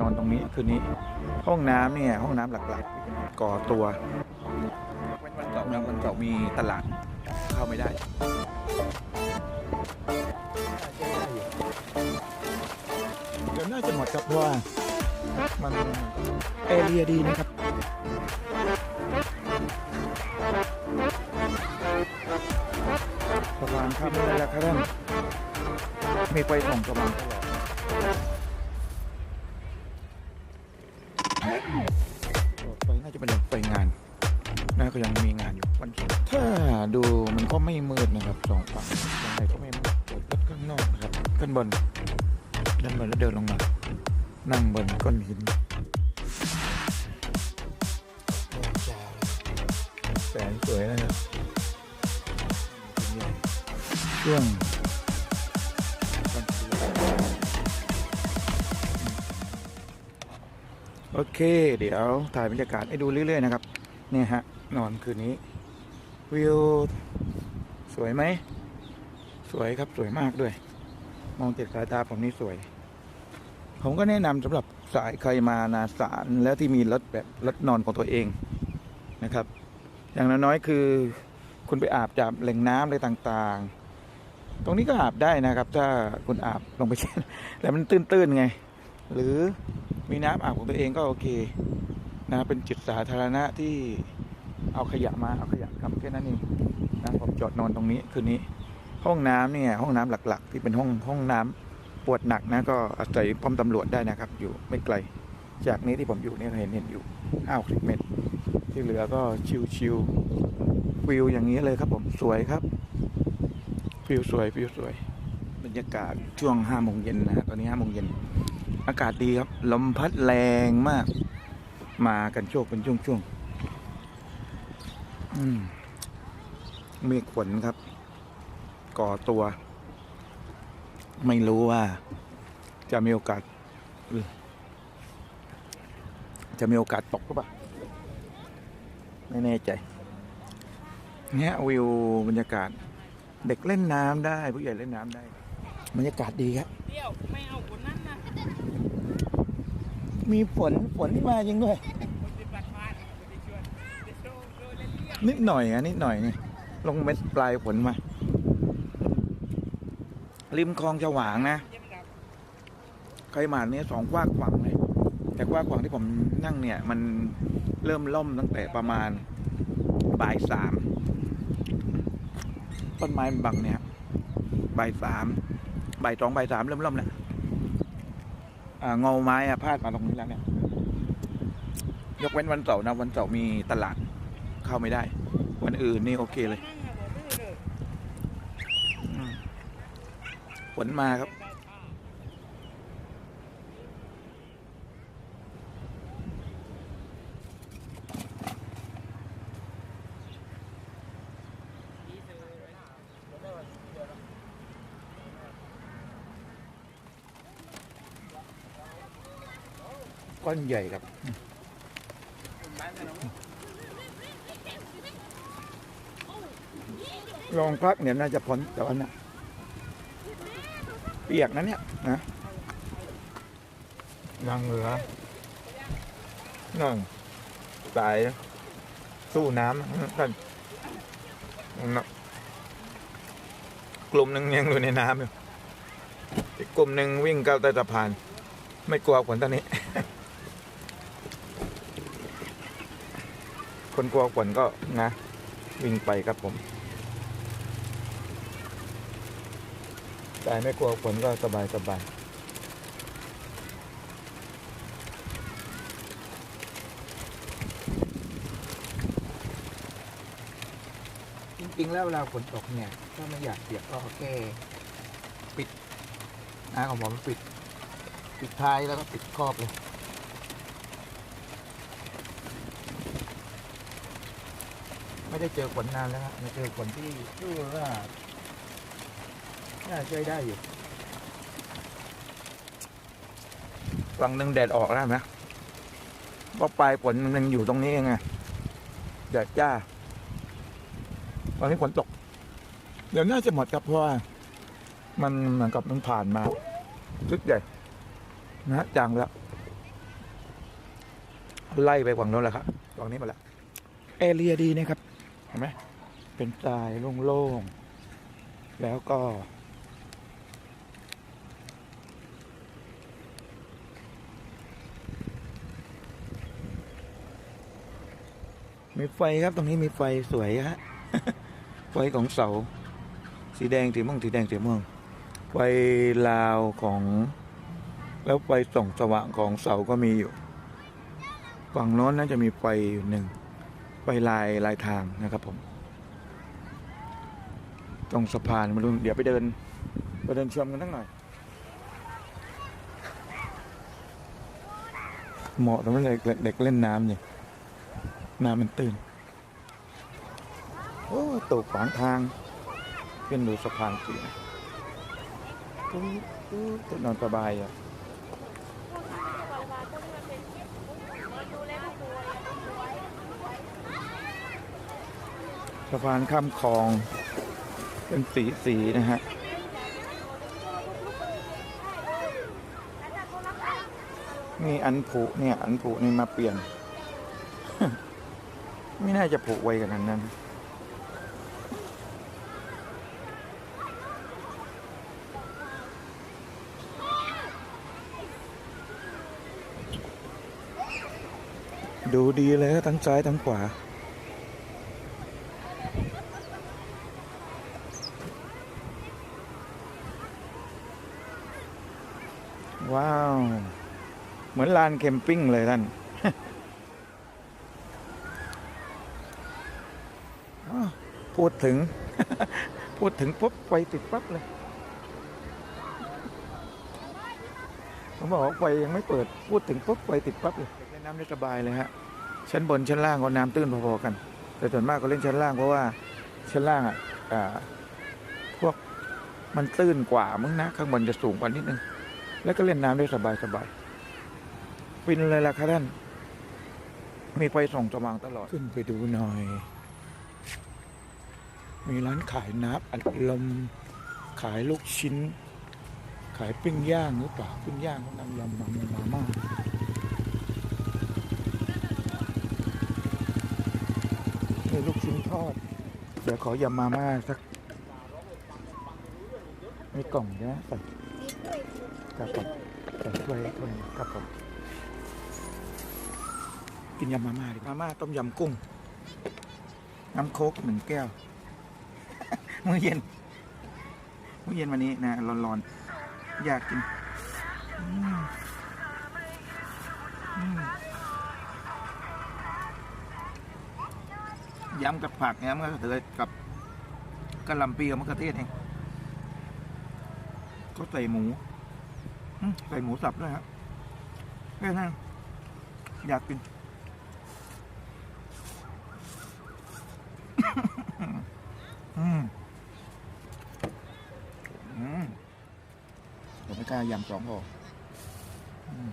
นอนตรงนี้คืนนี้ ห้องน้ำเนี่ยห้องน้ำหลักๆ ก่อตัววันวันเสาร์วันเสาร์มีตลาดเข้าไม่ได้เดี๋ยวน่าจะหมดครับเพราะว่ามันเอเรียดีนะครับสว่างครับนี่แหละครับท่านมีไฟส่องสว่างตลอด ขึ้นบนด้านบนแล้วเดินลงมานั่งบนก้อนหินแสงสวยนะครับช่วงวันศุกร์โอเค เดี๋ยวถ่ายบรรยากาศให้ดูเรื่อย ๆ นะครับ เนี่ยฮะ นอนคืนนี้ วิว สวยไหม สวยครับ สวยมากด้วย มองจากสายตาผมนี่สวย ผมก็แนะนำสำหรับสายใครมานาสารแล้วที่มีรถแบบรถนอนของตัวเองนะครับ อย่างน้อยๆคือคุณไปอาบจากแหล่งน้ำอะไรต่างๆ ตรงนี้ก็อาบได้นะครับ ถ้าคุณอาบลงไปเช่แต่มันตื้นๆไง หรือมีน้ำอาบของตัวเองก็โอเคนะเป็นจุดสาธารณะที่เอาขยะมาเอาขยะกลับแค่นั้นเองนะผมจอดนอนตรงนี้คืนนี้ ห้องน้ำเนี่ยห้องน้ำหลัก ๆ ที่เป็นห้องห้องน้ำปวดหนักนะก็อาศัยป้อมตำรวจได้นะครับ อยู่ไม่ไกล จากนี้ที่ผมอยู่เนี่ยเห็นเห็นอยู่ห้าสิบเมตร ที่เหลือก็ชิวๆวิวอย่างนี้เลยครับผมสวยครับฟิวสวยฟิวสวย บรรยากาศช่วงห้าโมงเย็นนะฮะตอนนี้ห้าโมงเย็นอากาศดีครับ ลมพัดแรงมาก มากันโชคเป็นช่วงๆอืมเมฆฝนครับ ก่อตัว ไม่รู้ว่าจะมีโอกาส จะมีโอกาสตกหรือเปล่าไม่แน่ใจเนี่ยวิวบรรยากาศ เด็กเล่นน้ำได้ ผู้ใหญ่เล่นน้ำได้ บรรยากาศดีครับเดียวไม่เอาคนนั้นนะมีฝนฝนที่มาจริงด้วยนิดหน่อยอะนิดหน่อยนี่ลงเม็ดปลายฝนมา ริมคลองฉวางนะใครมาเนี่ยสองกว้างขวางเลยแต่กว้างขวางที่ผมนั่งเนี่ย มันเริ่มล่มตั้งแต่ประมาณบ่ายสามต้นไม้บังเนี่ยบ่ายสามบ่ายสองบ่ายสามเริ่มล่มแล้วเงาไม้อะพาดมาตรงนี้แล้วเนี่ย ยกเว้นวันเสาร์นะวันเสาร์มีตลาดเข้าไม่ได้ วันอื่นนี่โอเคเลย นั่งอะบอกไม่เลย อืม ฝนมาครับ ก้อนใหญ่ครับลองพักเนี่ยน่าจะพ้นแต่ว่านะ เปียกนะเนี่ยนะนั่งเหลือนั่งตายสู้น้ำท่านนะกลุ่มหนึ่งยังอยู่ในน้ำอยู่อีกกลุ่มหนึ่งวิ่งก้าวใต้สะพาน ไม่กลัวฝนตอนนี้ คนกลัวฝนก็นะ วิ่งไปครับผม แต่ไม่กลัวฝนก็สบายสบายจริงๆแล้วเวลาฝนตกเนี่ยถ้าไม่อยากเปียกก็แค่ปิดนะของผมปิด ปิดท้ายแล้วก็ปิดครอบเลยไม่ได้เจอฝนนานแล้วครับมาเจอฝนที่รู้ว่า น่าช่วยได้อยู่ฝั่งหนึ่งแดดออกแล้วนะเพราะปลายฝนมันยังอยู่ตรงนี้เองไงแดดจ้าตอนนี้ฝนตก เดี๋ยวน่าจะหมดครับเพราะว่า มันเหมือนกับมันผ่านมาชุดใหญ่นะจางแล้วไล่ไปฝั่งโน้นแหละครับฝั่งนี้หมาละเอเรียดีนะครับ เห็นไหมเป็นทรายโล่งๆ แล้วก็ มีไฟครับตรงนี้มีไฟสวยฮะไฟของเสา สีแดงสีม่วงสีแดงสีม่วงไฟลาวของ แล้วไฟส่องสว่างของเสาก็มีอยู่ ฝั่งโน้นน่าจะมีไฟอยู่หนึ่งไฟลายลายทางนะครับผมตรงสะพานมาดูเดี๋ยวไปเดินไปเดินชมกันทั้งหน่อยเหมาะสำหรับเด็กเด็กเล่นน้ำเนี่ย น้ำมันตื้นโอ้ตกขวางทางขึ้นดูสะพานสีนนอนสบายอะสะพานข้ามคลองเป็นสีสีนะฮะนี่อันผุเนี่ย อันผุนี่มาเปลี่ยน ไม่น่าจะผุไวกันนั้นนั้นดูดีเลยทั้งซ้ายทั้งขวา ว้าว เหมือนลานแคมปิ้งเลยท่าน อ้าว พูดถึง พูดถึงปุ๊บไฟติดปั๊บเลยผมบอกว่าไฟยังไม่เปิดพูดถึงปุ๊บไฟติดปั๊บเลยเล่นน้ำได้สบายเลยฮะชั้นบนชั้นล่างก็น้ำตื้นพอๆกัน แต่ส่วนมากก็เล่นชั้นล่างเพราะว่าชั้นล่างอะอ่าพวกมันตื้นกว่ามึงนะ ข้างบนจะสูงกว่านิดนึง แล้วก็เล่นน้ำได้สบายสบายๆฟินเลยล่ะครับท่านมีไฟส่องสว่างตลอด ขึ้นไปดูหน่อย มีร้านขายน้ำอัดลม ขายลูกชิ้น ขายปิ้งย่างหรือเปล่าปิ้งย่างน้ำยำมามาม่ามีลูกชิ้นทอด เดี๋ยวขอยำมาม่าสักมีกล่องนะใส่ครับผมใส่ถ้วยถ้วยครับผมกินยำมาม่าดิมาม่าต้มยำกุ้ง น้ำโค้กหนึ่งแก้ว มื้อเย็นมื้อเย็นวันนี้นะร้อนๆอยากกินอืมอืมยำกับผักยำกับเถือกับกะหล่ำปีกับมะเขือเทศเองก็ใส่หมูใส่หมูสับด้วยครับแค่นั้นอยากกิน อืมอืมผมไม่กล้า ยำสองออืม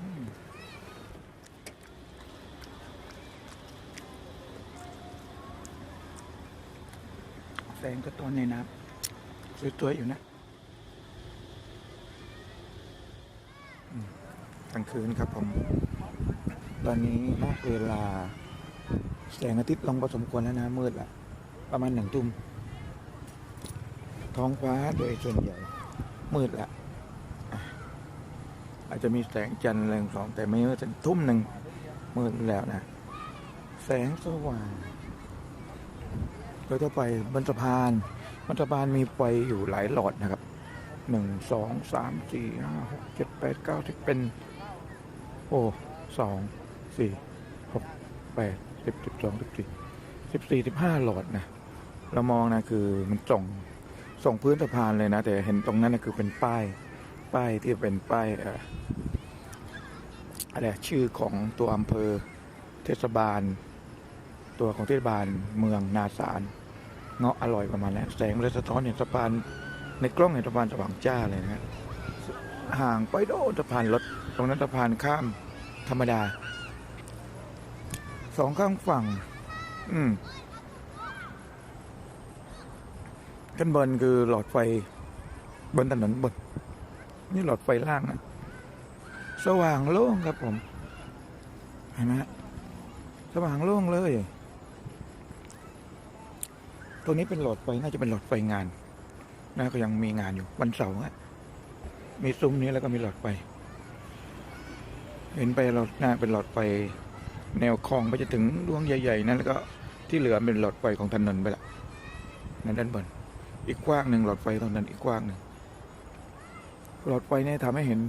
อืมแสงก็ตอนในน้ำสวยๆอยู่นะกลางคืนครับผม ตอนนี้ณเวลาแสงอาทิตย์ลงพอสมควรแล้วนะมืดละประมาณหนึ่งทุ่มท้องฟ้าโดยส่วนใหญ่ มืดละอาจจะมีแสงจันทร์แรงสองแต่ไม่ว่าจะทุ่มหนึ่งมืดแล้วนะ แสงสว่างโดยทั่วไปบนสะพานบนสะพานมีไฟอยู่หลายหลอดนะครับหนึ่งสองสามสี่ห้าหกเจ็ดแปดเก้าสิบเป็น โอ้สอง สี่หกแปดสิบสิบสองสิบสี่สิบสี่สิบห้าหลอดนะเรามองนะคือมันส่งส่งพื้นสะพานเลยนะ แต่เห็นตรงนั้นนะคือเป็นป้าย ป้ายที่เป็นป้ายอะไรชื่อของตัวอำเภอเทศบาล ตัวของเทศบาลเมืองนาสารเงาะอร่อยประมาณนั้นแสงเลยสะท้อนเห็นสะพานในกล้องเห็นสะพานสว่างจ้าเลยนะห่างไปโดสะพานรถตรงนั้นสะพานข้ามธรรมดา สองข้างฝั่ง อืมขั้นบนคือหลอดไฟ บนถนนบน นี่หลอดไฟล่างนะสว่างโล่งครับผมเห็นไหมสว่างโล่งเลย ตรงนี้เป็นหลอดไฟน่าจะเป็นหลอดไฟงานนะก็ยังมีงานอยู่ วันเสาร์อะมีซุ้มนี้แล้วก็มีหลอดไฟ เห็นไปหลอดหน้าเป็นหลอดไฟ แนวคลองไปจะถึงดวงใหญ่ ๆ นั่นแล้วก็ที่เหลือเป็นหลอดไฟของถนนไปละนั่นด้านบนอีกกว้างหนึ่งหลอดไฟตรงนั้นอีกกว้างหนึ่งหลอดไฟเนี่ยทำให้เห็น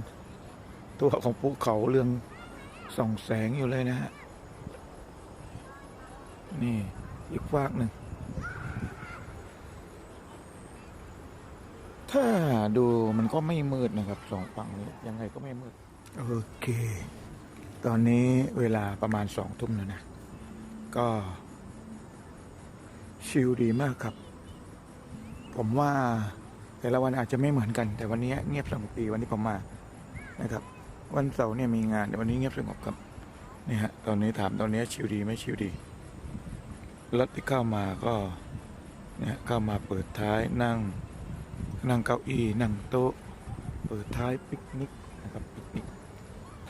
ตัวของภูเขาเรืองส่องแสงอยู่เลยนะฮะนี่อีกฟากหนึ่ง ถ้าดูมันก็ไม่มืดนะครับสองฝั่งนี้ยังไงก็ไม่มืด โอเค ตอนนี้เวลาประมาณสองทุ่มแล้วนะ ก็ ชิลดีมากครับ ผมว่าแต่ละวันอาจจะไม่เหมือนกัน แต่วันนี้เงียบสงบดีวันที่ผมมานะครับ วันเสาร์เนี่ยมีงานแต่วันนี้เงียบสงบครับนี่ฮะตอนนี้ถามตอนนี้ชิลดีไหม่ชิลดีรถที่เข้ามาก็เนี่ยเข้ามาเปิดท้ายนั่ง นั่งเก้าอี้นั่งโต๊ะ เปิดท้ายปิกนิกนะครับปิกนิก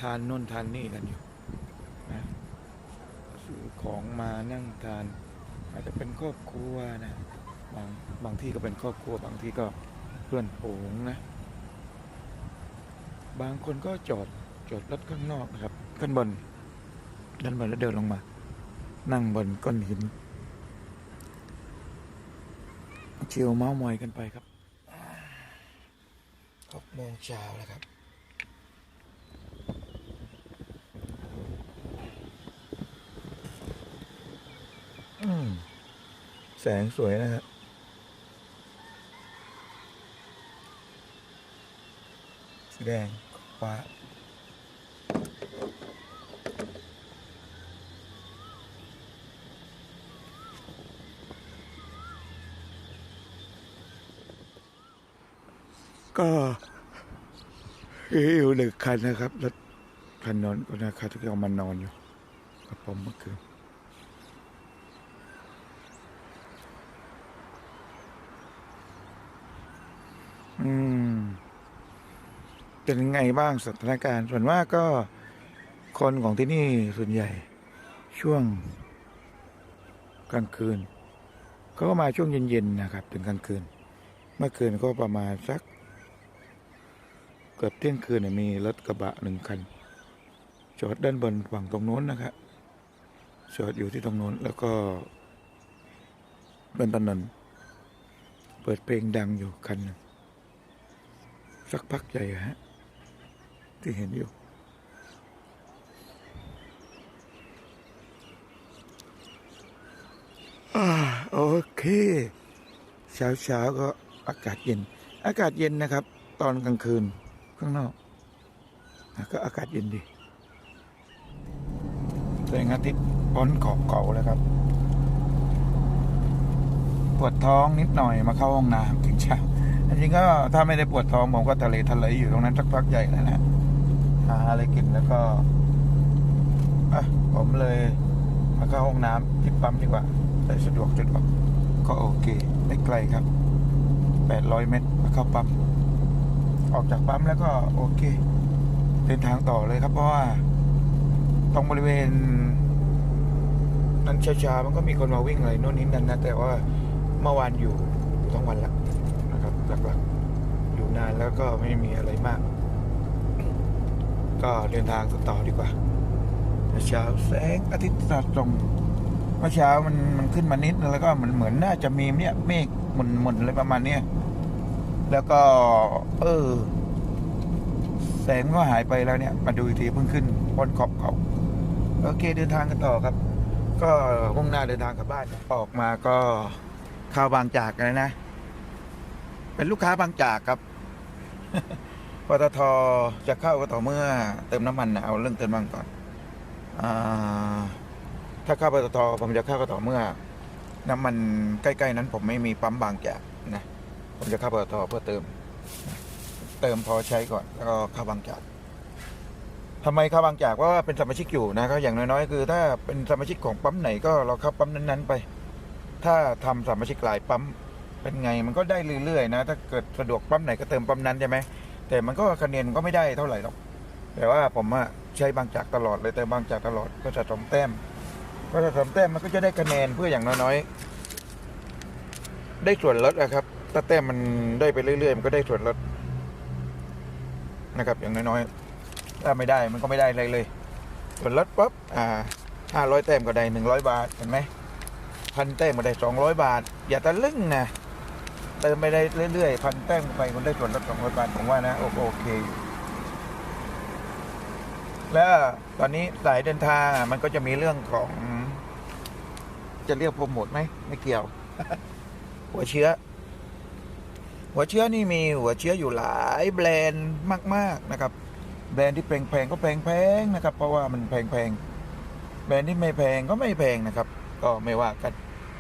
ทานน่นทานนี่กันอยู่นะซื้อของมานั่งทาน อาจจะเป็นครอบครัวนะบางบางที่ก็เป็นครอบครัว บางที่ก็เพื่อนฝูงนะ บางคนก็จอดจอดรถข้างนอกนะครับขึ้นบนด้านบนแล้วเดินลงมา นั่งบนก้อนหินเชิวเมาส์มอยกันไปครับหกโมงเช้าแล้วครับ อืม แสงสวยนะครับสีแดงฟ้าก็อยู่หนึ่งคันนะครับรถคันนอนก็นะครับที่เอามานอนอยู่กับผมเมื่อคืน เป็นไงบ้างสถานการณ์ส่วนมากก็คนของที่นี่ส่วนใหญ่ ช่วงกลางคืนเขาก็มาช่วงเย็นๆนะครับ ถึงกลางคืน เมื่อคืนก็ประมาณสัก เกือบเที่ยงคืนมีรถกระบะหนึ่งคัน จอดด้านบนฝั่งตรงโน้นนะครับจอดอยู่ที่ตรงโน้นแล้วก็บนถนนเปิดเพลงดังอยู่คันหนึ่งสักพักใหญ่ฮะ ที่เห็นอยู่ โอเค เช้าเช้าๆก็อากาศเย็น อากาศเย็นนะครับ ตอนกลางคืนข้างนอก ก็อากาศเย็นดีแสงอาทิตย์พ้นขอบเขาแล้วครับ ปวดท้องนิดหน่อยมาเข้าห้องน้ำถึงเช้าจริงก็ถ้าไม่ได้ปวดท้องผมก็ทะเลทะเลอยู่ตรงนั้นสักพักใหญ่แล้วนะ หาอะไรกินแล้วก็อะผมเลยมาเข้าห้องน้ำที่ปั๊มดีกว่าได้สะดวกสะดวกก็โอเค ไม่ไกลครับ 800 เมตรมาเข้าปั๊ม ออกจากปั๊มแล้วก็โอเค เดินทางต่อเลยครับ เพราะว่า ตรงบริเวณ นั้นช้าๆมันก็มีคนมาวิ่งอะไรโน่นนี่นั่นนะ แต่ว่าเมื่อวานอยู่อยู่ทั้งวันละนะครับหลักๆอยู่นานแล้วก็ไม่มีอะไรมาก ก็เดินทางต่อดีกว่าเช้าแสงอาทิตย์สาดส่องเมื่อเช้ามันมันขึ้นมานิดนึงแล้วก็มันเหมือนน่าจะมีเนี่ยเมฆหมุนหมุนอะไรประมาณเนี้ยแล้วก็ เออ แสงก็หายไปแล้วเนี่ย มาดูอีกทีเพิ่งขึ้นบนขอบเขาโอเคเดินทางกันต่อครับ ก็มุ่งหน้าเดินทางกลับบ้านออกมาก็เข้าวบางจากกันนะ เป็นลูกค้าบางจากครับ ปตทจะเข้าก็ต่อเมื่อเติมน้ำมันนะเอาเรื่องเติมน้ำมันก่อนอถ้าเข้าปตทผมจะเข้าก็ต่อเมื่อ น้ำมันใกล้ๆนั้น ผมไม่มีปั๊มบางจากนะผมจะเข้าปตทเพื่อเติม เติมพอใช้ก่อนแล้วก็เข้าบางจากทำไมเข้าบางจากเพราะว่าเป็นสมาชิกอยู่นะก็อย่างน้อยๆ คือ ถ้าเป็นสมาชิกของปั๊มไหนก็เราเข้าปั๊มนั้นๆไป ถ้าทำสมาชิกหลายปั๊มเป็นไงมันก็ได้เรื่อยๆนะ ถ้าเกิดสะดวกปั๊มไหนก็เติมปั๊มนั้นใช่ไหม แต่มันก็คะแนนก็ไม่ได้เท่าไหร่หรอกแต่ว่าผมอะใช้บางจากตลอดเลยแต่บางจากตลอดก็จะสมแต้ม ก็จะสมแต้มมันก็จะได้คะแนนเพื่ออย่างน้อยๆได้ส่วนลดอะครับ ถ้าแต้มมันได้ไปเรื่อยๆมันก็ได้ส่วนลดนะครับ อย่างน้อยๆถ้าไม่ได้มันก็ไม่ได้อะไรเลย ส่วนลดปั๊บอ่าห้าร้อยแต้มก็ได้หนึ่งร้อยบาทเห็นไหมพันแต้มก็ได้สองร้อยบาท อย่าตะลึ่งนะ ติมไปได้เรื่อยๆ พันแต้มไปคุณได้ส่วนลดสองร้อยบาทผมว่านะโอโอเค แล้วตอนนี้สายเดินทางอะมันก็จะมีเรื่องของ จะเรียกโปรโมทไหม ไม่เกี่ยว หัวเชื้อ หัวเชื้อนี่มีหัวเชื้ออยู่หลายแบรนด์มาก ๆนะครับ แบรนด์ที่แพงๆก็แพงๆนะครับ เพราะว่ามันแพงๆแบรนด์ที่ไม่แพงก็ไม่แพงนะครับ ก็ไม่ว่ากัน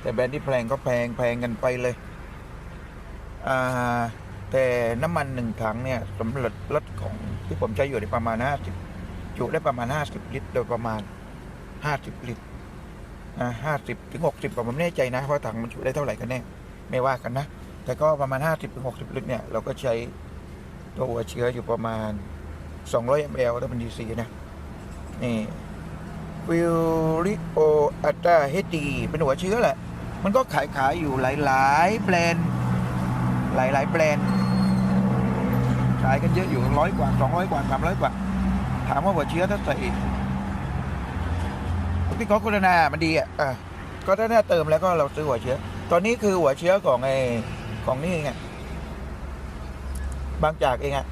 แต่แบรนด์ที่แพงก็แพงแพงกันไปเลย แต่น้ำมันหนึ่งถังเนี่ยสำหรับรถของที่ผมใช้อยู่ในประมาณห้าสิบจุได้ประมาณห้าสิบลิตร โดยประมาณห้าสิบลิตรอ่าห้าสิบถึงหกสิบผมไม่แน่ใจนะว่าถังมันจุได้เท่าไหร่กันแน่ไม่ว่ากันนะ แต่ก็ประมาณห้าสิบถึงหกสิบลิตรเนี่ย เราก็ใช้ตัวหัวเชื้ออยู่ประมาณ 200 ml ถ้าเป็น DC นะ นี่วิลริโออัตราเฮดีเป็นหัวเชื้อแหละ มันก็ขายขายอยู่หลาย ๆ แบรนด์ หลาย ๆ แบรนด์ขายกันเยอะอยู่ร้อยกว่า200กว่า300กว่า ถามว่าหัวเชื้อถ้าใส่ที่เขาโฆษณามันดีอะก็ถ้าถ้าเติมแล้วก็เราซื้อหัวเชื้อ ตอนนี้คือหัวเชื้อของไอ้ของนี่ไงบางจากเองอะ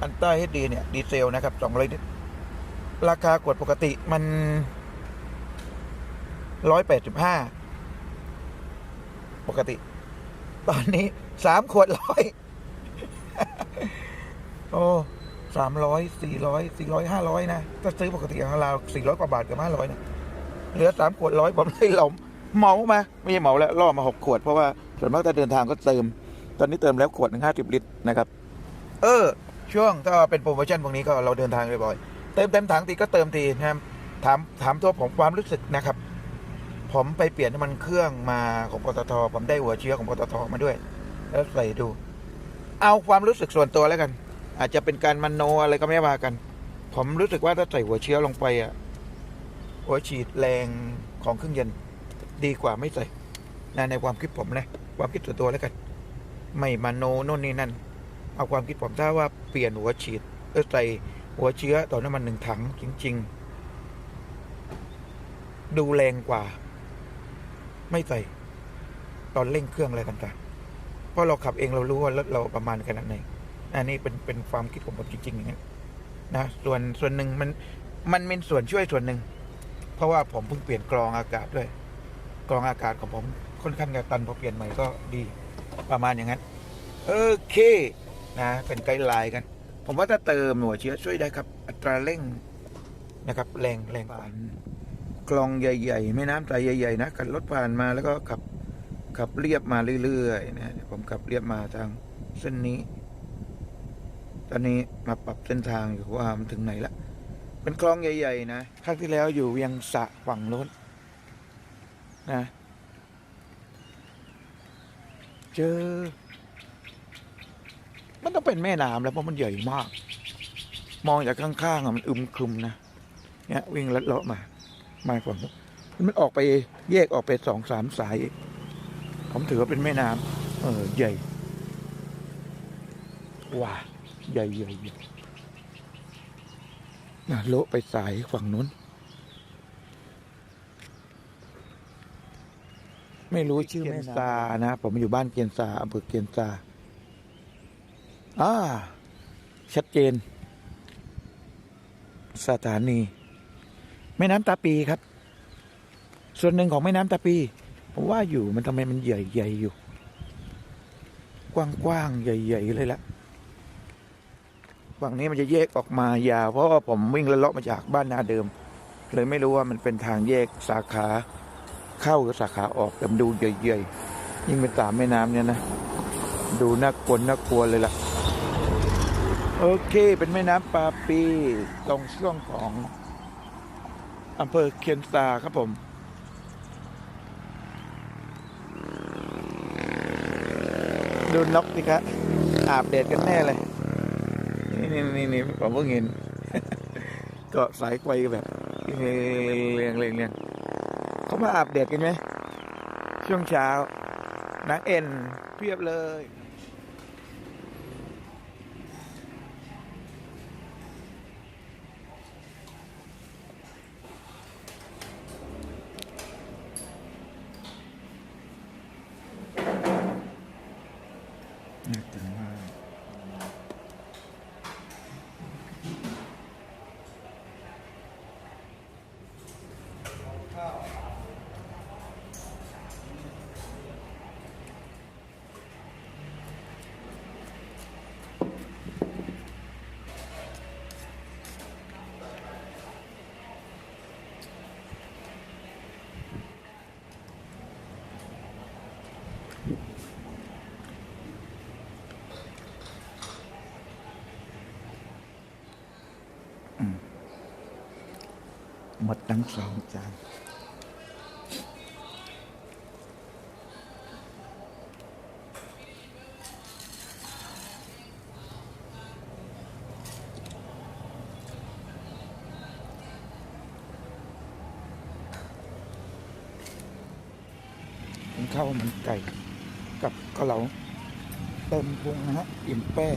อันต้าเฮดดีเนี่ย ดีเซลนะครับสองร้อยลิตรราคากวดปกติมันร้อยแปดสิบห้าปกติ ตอนนี้สามขวดร้อยโอ้สามร้อยสี่ร้อยสี่ร้อยห้าร้อยนะถ้าซื้อปกติของเราสี่ร้อยกว่าบาทกับห้าร้อยนะเหลือสามขวดร้อยผมเลยหลมเหมามาไม่ใช่เหมาแล้วล่อมาหกขวดเพราะว่าส่วนมากถ้าเดินทางก็เติม ตอนนี้เติมแล้วขวดหนึ่งห้าสิบลิตรนะครับ เออ ช่วงถ้าเป็นโปรโมชั่นพวกนี้ก็เราเดินทางบ่อยๆเติมเต็มถังทีก็เติมทีนะครับถามถามตัวผมความรู้สึกนะครับ ผมไปเปลี่ยนน้ำมันเครื่องมาของปตทผมได้หัวเชื้อของปตทมาด้วย แล้วใส่ดู เอาความรู้สึกส่วนตัวแล้วกัน อาจจะเป็นการมนโนอะไรก็ไม่ว่ากัน ผมรู้สึกว่าถ้าใส่หัวเชื้อลงไปอะหัวฉีดแรงของเครื่องยนต์ดีกว่าไม่ใส่นะในความคิดผมนะความคิดส่วนตัวแล้วกัน ไม่มโนโน่นนี่นั่น เอาความคิดผมถ้าว่าเปลี่ยนหัวฉีดเออใส่หัวเชื้อต่อน้ำมันหนึ่งถังจริง ๆ ดูแรงกว่า ไม่ใส่ ตอนเร่งเครื่องอะไรต่างๆเพราะเราขับเองเรารู้ว่ารถเราประมาณขนาดไหนอันนี้เป็นเป็นความคิดของผมจริงๆอย่างนี้นนะส่วนส่วนหนึ่งมันมันเป็นส่วนช่วยส่วนหนึ่งเพราะว่าผมเพิ่งเปลี่ยนกรองอากาศด้วย กรองอากาศของผมค่อนข้างจะตันพอเปลี่ยนใหม่ก็ดีประมาณอย่างนั้นโอเคนะเป็นไกด์ไลน์กัน ผมว่าถ้าเติมหัวยเชื้อช่วยได้ครับ อัตราเร่งนะครับ แรงแรงกว่ากลองใหญ่ ๆ แม่น้ำใจใหญ่ๆนะขับรถผ่านมาแล้วก็ขับขับเรียบมาเรื่อยๆนะผมขับเรียบมาทางเส้นนี้ ตอนนี้มาปรับเส้นทางอยู่ว่ามันถึงไหนละเป็นคลองใหญ่ ๆ นะครั้งที่แล้วอยู่เวียงสะฝั่งโน้นนะเจอ มันต้องเป็นแม่น้ำแล้วเพราะมันใหญ่มาก มองจากข้างๆอะมันอึมครึมนะเนี่ยวิ่งลัดเลาะมา มาฝั่งนู้นมันออกไปแยกออกไปสองสามสาย ผมถือว่าเป็นแม่น้ำเออใหญ่ว้าใหญ่ใหญ่ใหญ่น่ะโละไปสายฝั่งนู้น ไม่รู้ชื่อแม่ซานะ ผมอยู่บ้านเกียนซาอำเภอเกียนซาอ่าชัดเจน สถานี แม่น้ำตาปีครับ ส่วนหนึ่งของแม่น้ำตาปีผมว่าอยู่มันทำไมมันใหญ่ใหญ่อยู่ กว้างๆใหญ่ๆเลยละฝั่งนี้มันจะแยกออกมายาวเพราะว่าผมวิ่งละเลาะมาจากบ้านนาเดิม เลยไม่รู้ว่ามันเป็นทางแยกสาขาเข้าหรือสาขาออกแต่มันดูใหญ่ๆยิ่งเป็นสามแม่น้ำเนี่ยนะ ดูน่ากลัวน่ากลัวเลยล่ะ โอเคเป็นแม่น้ำปาปีตรงช่วงของ อำเภอเคียนซาครับผม ดูนกสิครับอาบแดดกันแน่เลย นี่นี่นี่ผมเพิ่งเห็นเกาะสายไฟแบบเรียงเรียงเรียงเรียงเขามาอาบแดดกันไหมช่วงเช้านางเอ็นเพียบเลย หมดทั้งสองจานข้าวมันไก่ กับกาเหลาเต็มพุงนะฮะอิ่มแป้